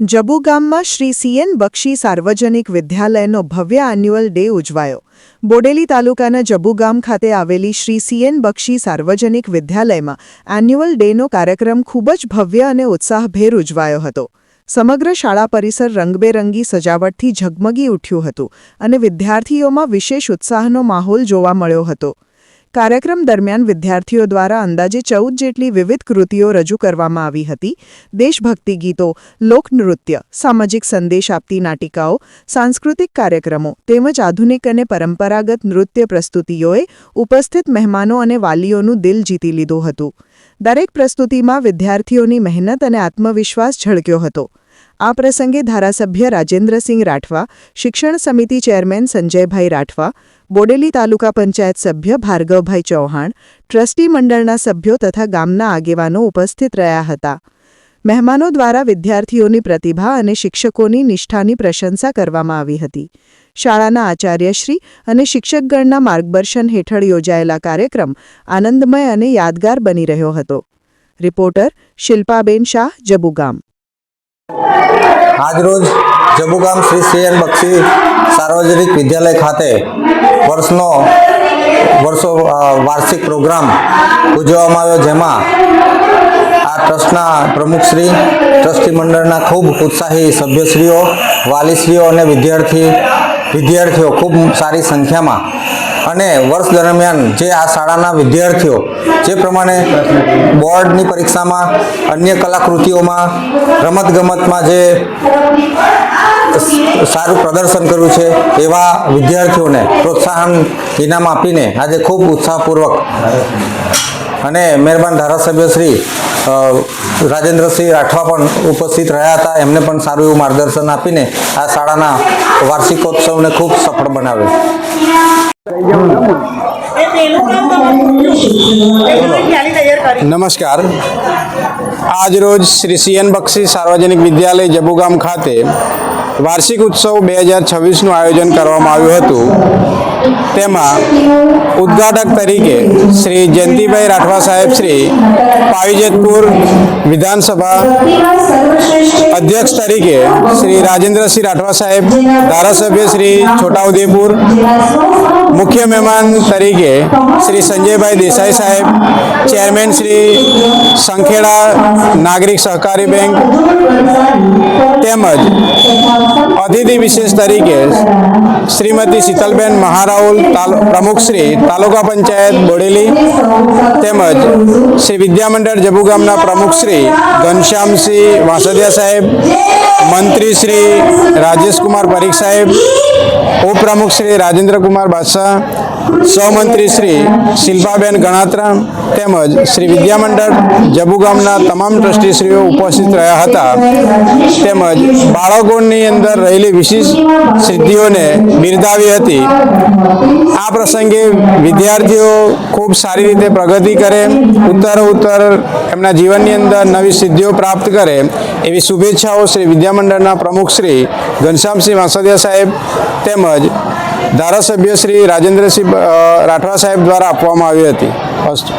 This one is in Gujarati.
જબુ ગામમાં શ્રી સીએન બક્ષી સાર્વજનિક વિદ્યાલયનો ભવ્ય એન્યુઅલ ડે ઉજવાયો. બોડેલી તાલુકાના જબુ ગામ ખાતે આવેલી શ્રી સીએન બક્ષી સાર્વજનિક વિદ્યાલયમાં એન્યુઅલ ડેનો કાર્યક્રમ ખૂબ જ ભવ્ય અને ઉત્સાહભેર ઉજવાયો હતો. સમગ્ર શાળા પરિસર રંગબેરંગી સજાવટથી ઝગમગી ઉઠ્યું હતું અને વિદ્યાર્થીઓમાં વિશેષ ઉત્સાહનો માહોલ જોવા મળ્યો હતો. કાર્યક્રમ દરમિયાન વિદ્યાર્થીઓ દ્વારા અંદાજે ચૌદ જેટલી વિવિધ કૃતિઓ રજૂ કરવામાં આવી હતી. દેશભક્તિ ગીતો લોકનૃત્ય સામાજિક સંદેશ આપતી નાટિકાઓ, સાંસ્કૃતિક કાર્યક્રમો તેમજ આધુનિક અને પરંપરાગત નૃત્ય પ્રસ્તુતિઓએ ઉપસ્થિત મહેમાનો અને વાલીઓનું દિલ જીતી લીધું હતું. દરેક પ્રસ્તુતિમાં વિદ્યાર્થીઓની મહેનત અને આત્મવિશ્વાસ ઝળક્યો હતો. આ પ્રસંગે ધારાસભ્ય રાજેન્દ્રસિંહ રાઠવા, શિક્ષણ સમિતિ ચેરમેન સંજયભાઈ રાઠવા, બોડેલી તાલુકા પંચાયત સભ્ય ભાર્ગવભાઈ ચૌહાણ, ટ્રસ્ટી મંડળના સભ્યો તથા ગામના આગેવાનો ઉપસ્થિત રહ્યા હતા. મહેમાનો દ્વારા વિદ્યાર્થીઓની પ્રતિભા અને શિક્ષકોની નિષ્ઠાની પ્રશંસા કરવામાં આવી હતી. શાળાના આચાર્યશ્રી અને શિક્ષકગણના માર્ગદર્શન હેઠળ યોજાયેલા કાર્યક્રમ આનંદમય અને યાદગાર બની રહ્યો હતો. રિપોર્ટર શિલ્પાબેન શાહ, જબુગામ. આજરોજ જબુગામ શ્રી સીએન બક્ષી સાર્વજનિક વિદ્યાલય ખાતે વર્ષનો વર્ષો વાર્ષિક પ્રોગ્રામ ઉજવવામાં આવ્યો, જેમાં આ ટ્રસ્ટના પ્રમુખશ્રી ટ્રસ્ટી મંડળના ખૂબ ઉત્સાહી સભ્યશ્રીઓ, વાલીશ્રીઓ અને વિદ્યાર્થી, વિદ્યાર્થીઓ ખૂબ સારી સંખ્યામાં અને વર્ષ દરમિયાન જે આ શાળાના વિદ્યાર્થીઓ, જે પ્રમાણે બોર્ડની પરીક્ષામાં અન્ય કલાકૃતિઓમાં, રમતગમતમાં જે સારું પ્રદર્શન કર્યું છે, એવા વિદ્યાર્થીઓને પ્રોત્સાહન ઇનામ આપીને આજે ખૂબ ઉત્સાહપૂર્વક અને મહેરબાન ધારાસભ્ય શ્રી રાજેન્દ્રસિંહ રાઠવા પણ ઉપસ્થિત રહ્યા હતા. એમને પણ સારું એવું માર્ગદર્શન આપીને આ શાળાના વાર્ષિકોત્સવને ખૂબ સફળ બનાવ્યો. નમસ્કાર. આજરોજ શ્રી સીએન બક્ષી સાર્વજનિક વિદ્યાલય જબુગામ ખાતે વાર્ષિક ઉત્સવ બે હજાર છવ્વીસનું આયોજન કરવામાં આવ્યું હતું. તેમાં ઉદ્ઘાટક તરીકે શ્રી જયંતિભાઈ રાઠવા સાહેબ, શ્રી પાવીજેતપુર વિધાનસભા અધ્યક્ષ તરીકે શ્રી રાજેન્દ્રસિંહ રાઠવા સાહેબ, ધારાસભ્ય શ્રી છોટાઉદેપુર, મુખ્ય મહેમાન તરીકે શ્રી સંજયભાઈ દેસાઈ સાહેબ, ચેરમેન શ્રી સંખેડા નાગરિક સહકારી બેંક તેમજ અતિથિ વિશેષ તરીકે શ્રીમતી શીતલબેન મહારાઉલ પ્રમુખ શ્રી તાલુકા પંચાયત બોડેલી તેમજ શ્રી વિદ્યામંડળ જબુગામના પ્રમુખ શ્રી ઘનશ્યામસિંહ વાસદિયા સાહેબ, મંત્રી શ્રી રાજેશકુમાર પરીખ સાહેબ, ઉપપ્રમુખ શ્રી રાજેન્દ્રકુમાર બાદશાહ સહમંત્રી શ્રી શિલ્પાબેન ગણાત્રા તેમજ શ્રી વિદ્યામંડળ જબુગામના તમામ ટ્રસ્ટીશ્રીઓ ઉપસ્થિત રહ્યા હતા. તેમજ બાળકોની અંદર રહેલી વિશિષ્ટ સિદ્ધિઓને બિરદાવી હતી. આ પ્રસંગે વિદ્યાર્થીઓ ખૂબ સારી રીતે પ્રગતિ કરે, ઉત્તર ઉત્તર એમના જીવનની અંદર નવી સિદ્ધિઓ પ્રાપ્ત કરે એવી શુભેચ્છાઓ શ્રી વિદ્યામંડળના પ્રમુખ શ્રી ઘનશ્યામસિંહ વાસદિયા સાહેબ તેમજ ધારાસભ્ય શ્રી રાજેન્દ્રસિંહ રાઠવા સાહેબ દ્વારા આપવામાં આવી હતી. અસ્તુ